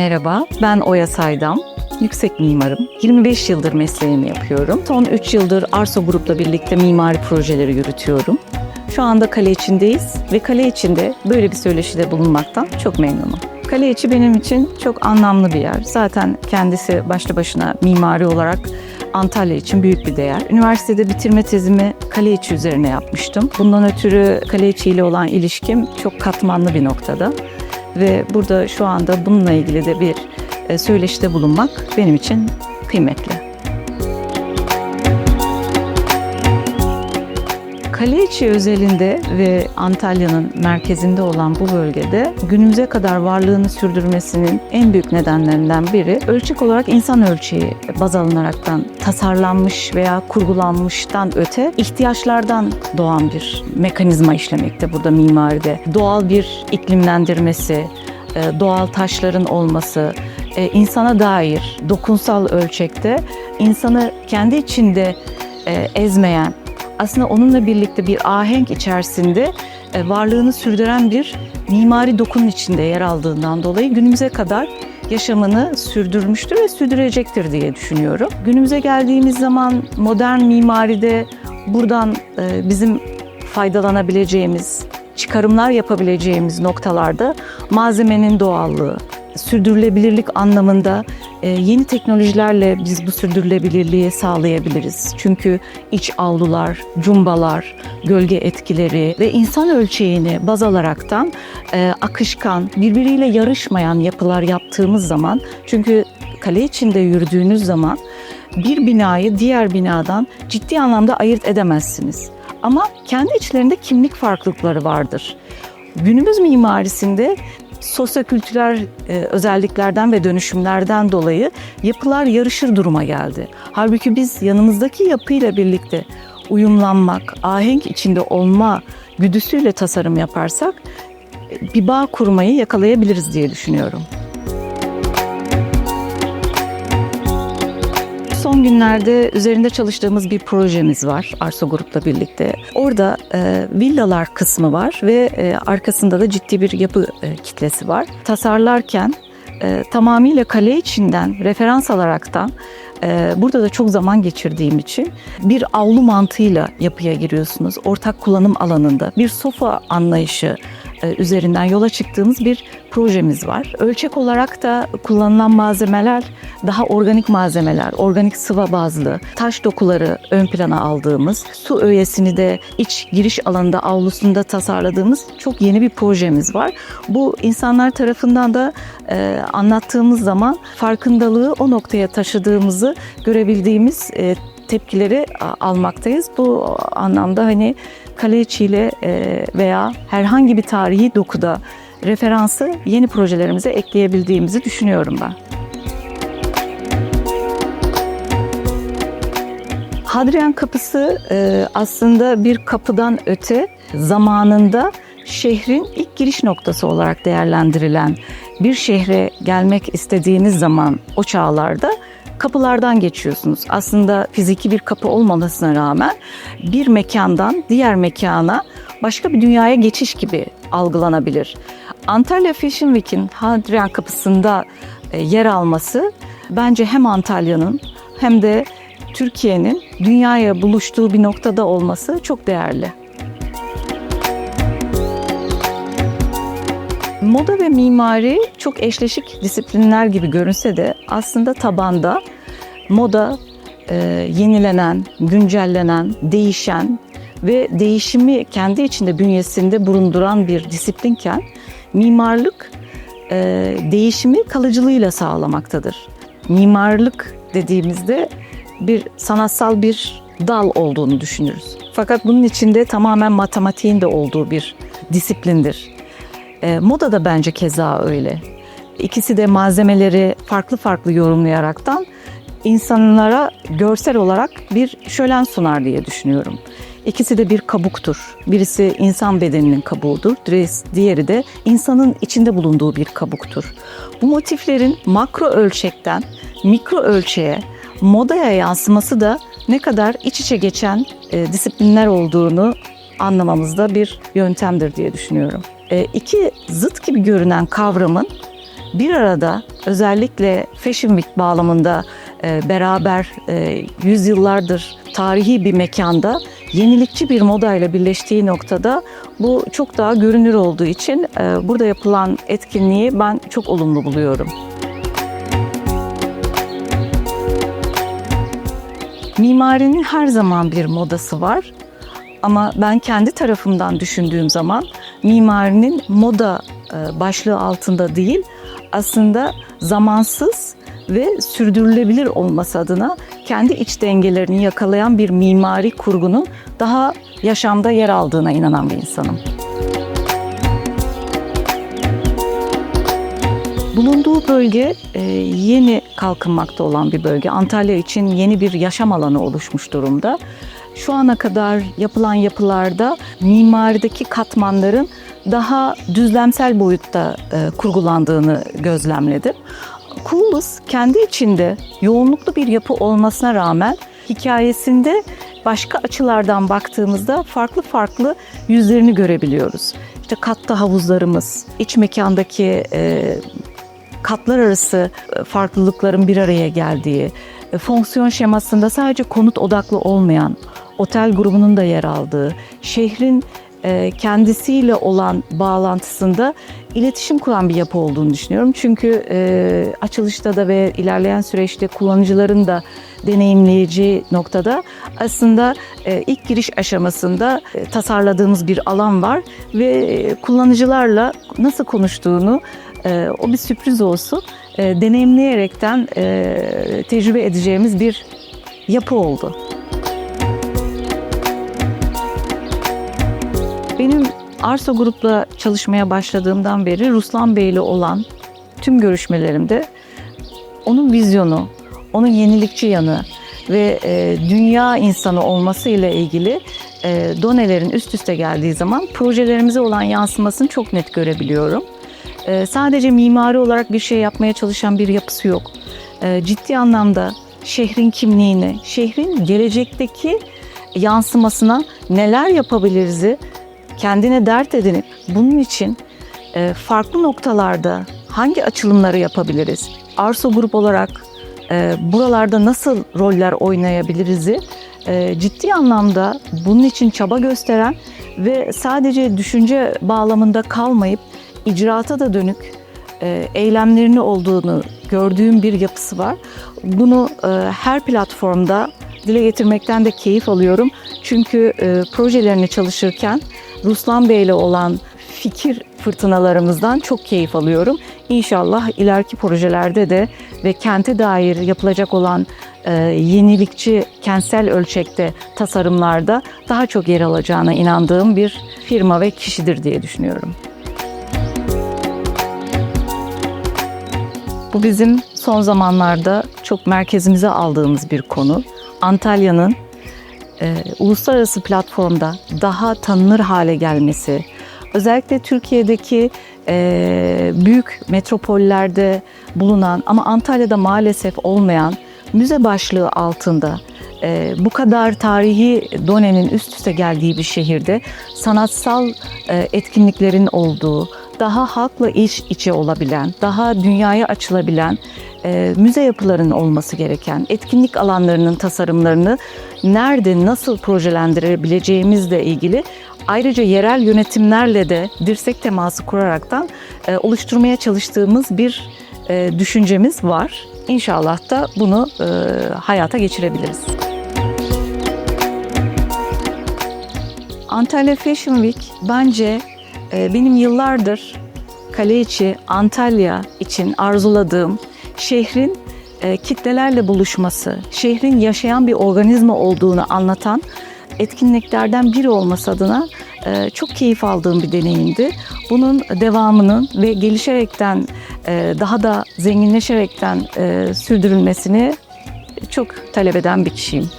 Merhaba, ben Oya Saydam. Yüksek mimarım. 25 yıldır mesleğimi yapıyorum. Son 3 yıldır Arso Grup'la birlikte mimari projeleri yürütüyorum. Şu anda kale içindeyiz ve kale içinde böyle bir söyleşide bulunmaktan çok memnunum. Kale içi benim için çok anlamlı bir yer. Zaten kendisi başlı başına mimari olarak Antalya için büyük bir değer. Üniversitede bitirme tezimi kale içi üzerine yapmıştım. Bundan ötürü kale içi ile olan ilişkim çok katmanlı bir noktada. Ve burada şu anda bununla ilgili de bir e, söyleşide bulunmak benim için kıymetli. Kaleiçi özelinde ve Antalya'nın merkezinde olan bu bölgede günümüze kadar varlığını sürdürmesinin en büyük nedenlerinden biri ölçek olarak insan ölçeği baz alınaraktan tasarlanmış veya kurgulanmıştan öte ihtiyaçlardan doğan bir mekanizma işlemekte burada mimaride. Doğal bir iklimlendirmesi, e, doğal taşların olması, e, insana dair dokunsal ölçekte insanı kendi içinde e, ezmeyen, aslında onunla birlikte bir ahenk içerisinde e, varlığını sürdüren bir mimari dokunun içinde yer aldığından dolayı günümüze kadar yaşamını sürdürmüştür ve sürdürecektir diye düşünüyorum. Günümüze geldiğimiz zaman modern mimaride buradan e, bizim faydalanabileceğimiz, çıkarımlar yapabileceğimiz noktalarda malzemenin doğallığı, sürdürülebilirlik anlamında yeni teknolojilerle biz bu sürdürülebilirliği sağlayabiliriz. Çünkü iç avlular, cumbalar, gölge etkileri ve insan ölçeğini baz alaraktan e, akışkan, birbiriyle yarışmayan yapılar yaptığımız zaman çünkü kale içinde yürüdüğünüz zaman bir binayı diğer binadan ciddi anlamda ayırt edemezsiniz. Ama kendi içlerinde kimlik farklılıkları vardır. Günümüz mimarisinde sosyokültürel e, özelliklerden ve dönüşümlerden dolayı yapılar yarışır duruma geldi. Halbuki biz yanımızdaki yapıyla birlikte uyumlanmak, ahenk içinde olma güdüsüyle tasarım yaparsak e, bir bağ kurmayı yakalayabiliriz diye düşünüyorum. Son günlerde üzerinde çalıştığımız bir projemiz var Arso Grup'la birlikte. Orada e, villalar kısmı var ve e, arkasında da ciddi bir yapı e, kitlesi var. Tasarlarken e, tamamıyla kale içinden referans alaraktan e, burada da çok zaman geçirdiğim için bir avlu mantığıyla yapıya giriyorsunuz. Ortak kullanım alanında bir sofa anlayışı üzerinden yola çıktığımız bir projemiz var. Ölçek olarak da kullanılan malzemeler daha organik malzemeler, organik sıva bazlı, taş dokuları ön plana aldığımız, su öğesini de iç giriş alanında avlusunda tasarladığımız çok yeni bir projemiz var. Bu insanlar tarafından da e, anlattığımız zaman farkındalığı o noktaya taşıdığımızı görebildiğimiz e, tepkileri almaktayız. Bu anlamda hani Kaleiçi ile e, veya herhangi bir tarihi dokuda referansı yeni projelerimize ekleyebildiğimizi düşünüyorum ben. Hadrian Kapısı e, aslında bir kapıdan öte zamanında şehrin ilk giriş noktası olarak değerlendirilen bir şehre gelmek istediğiniz zaman o çağlarda kapılardan geçiyorsunuz. Aslında fiziki bir kapı olmamasına rağmen bir mekandan diğer mekana başka bir dünyaya geçiş gibi algılanabilir. Antalya Fashion Week'in Hadrian Kapısı'nda e, yer alması bence hem Antalya'nın hem de Türkiye'nin dünyaya buluştuğu bir noktada olması çok değerli. Moda ve mimari çok eşleşik disiplinler gibi görünse de aslında tabanda moda e, yenilenen, güncellenen, değişen ve değişimi kendi içinde bünyesinde bulunduran bir disiplinken mimarlık e, değişimi kalıcılığıyla sağlamaktadır. Mimarlık dediğimizde bir sanatsal bir dal olduğunu düşünürüz. Fakat bunun içinde tamamen matematiğin de olduğu bir disiplindir. E, moda da bence keza öyle. İkisi de malzemeleri farklı farklı yorumlayaraktan insanlara görsel olarak bir şölen sunar diye düşünüyorum. İkisi de bir kabuktur. Birisi insan bedeninin kabuğudur, diğeri de insanın içinde bulunduğu bir kabuktur. Bu motiflerin makro ölçekten mikro ölçeğe, modaya yansıması da ne kadar iç içe geçen e, disiplinler olduğunu anlamamızda bir yöntemdir diye düşünüyorum. E, iki zıt gibi görünen kavramın bir arada özellikle Fashion Week bağlamında e, beraber e, yüzyıllardır tarihi bir mekanda yenilikçi bir modayla birleştiği noktada bu çok daha görünür olduğu için burada yapılan etkinliği ben çok olumlu buluyorum. Mimarinin her zaman bir modası var. Ama ben kendi tarafımdan düşündüğüm zaman mimarinin moda e, başlığı altında değil, aslında zamansız ve sürdürülebilir olması adına kendi iç dengelerini yakalayan bir mimari kurgunun daha yaşamda yer aldığına inanan bir insanım. Bulunduğu bölge e, yeni kalkınmakta olan bir bölge. Antalya için yeni bir yaşam alanı oluşmuş durumda. Şu ana kadar yapılan yapılarda mimarideki katmanların daha düzlemsel boyutta e, kurgulandığını gözlemledim. Kulus kendi içinde yoğunluklu bir yapı olmasına rağmen hikayesinde başka açılardan baktığımızda farklı farklı yüzlerini görebiliyoruz. İşte katta havuzlarımız, iç mekandaki e, katlar arası e, farklılıkların bir araya geldiği, e, fonksiyon şemasında sadece konut odaklı olmayan, otel grubunun da yer aldığı, şehrin e, kendisiyle olan bağlantısında iletişim kuran bir yapı olduğunu düşünüyorum. Çünkü açılışta da ve ilerleyen süreçte kullanıcıların da deneyimleyeceği noktada aslında ilk giriş aşamasında tasarladığımız bir alan var ve kullanıcılarla nasıl konuştuğunu o bir sürpriz olsun deneyimleyerekten tecrübe edeceğimiz bir yapı oldu. Arso Grup'la çalışmaya başladığımdan beri Ruslan Bey ile olan tüm görüşmelerimde onun vizyonu, onun yenilikçi yanı ve e, dünya insanı olması ile ilgili e, donelerin üst üste geldiği zaman projelerimize olan yansımasını çok net görebiliyorum. E, sadece mimari olarak bir şey yapmaya çalışan bir yapısı yok. E, ciddi anlamda şehrin kimliğini, şehrin gelecekteki yansımasına neler yapabiliriz'i kendine dert edinip bunun için e, farklı noktalarda hangi açılımları yapabiliriz? Arso grup olarak e, buralarda nasıl roller oynayabiliriz'i e, ciddi anlamda bunun için çaba gösteren ve sadece düşünce bağlamında kalmayıp icraata da dönük eylemlerini olduğunu gördüğüm bir yapısı var. Bunu her platformda dile getirmekten de keyif alıyorum. Çünkü projelerini çalışırken Ruslan Bey ile olan fikir fırtınalarımızdan çok keyif alıyorum. İnşallah ileriki projelerde de ve kente dair yapılacak olan e, yenilikçi kentsel ölçekte tasarımlarda daha çok yer alacağına inandığım bir firma ve kişidir diye düşünüyorum. Bu bizim son zamanlarda çok merkezimize aldığımız bir konu. Antalya'nın e, uluslararası platformda daha tanınır hale gelmesi, özellikle Türkiye'deki e, büyük metropollerde bulunan ama Antalya'da maalesef olmayan müze başlığı altında e, bu kadar tarihi donenin üst üste geldiği bir şehirde sanatsal e, etkinliklerin olduğu, daha halkla iç içe olabilen, daha dünyaya açılabilen e, müze yapılarının olması gereken, etkinlik alanlarının tasarımlarını nerede, nasıl projelendirebileceğimizle ilgili ayrıca yerel yönetimlerle de dirsek teması kuraraktan e, oluşturmaya çalıştığımız bir e, düşüncemiz var. İnşallah da bunu e, hayata geçirebiliriz. Antalya Fashion Week bence e, benim yıllardır kale içi Antalya için arzuladığım şehrin e, kitlelerle buluşması, şehrin yaşayan bir organizma olduğunu anlatan etkinliklerden biri olması adına e, çok keyif aldığım bir deneyimdi. Bunun devamının ve gelişerekten e, daha da zenginleşerekten sürdürülmesini çok talep eden bir kişiyim.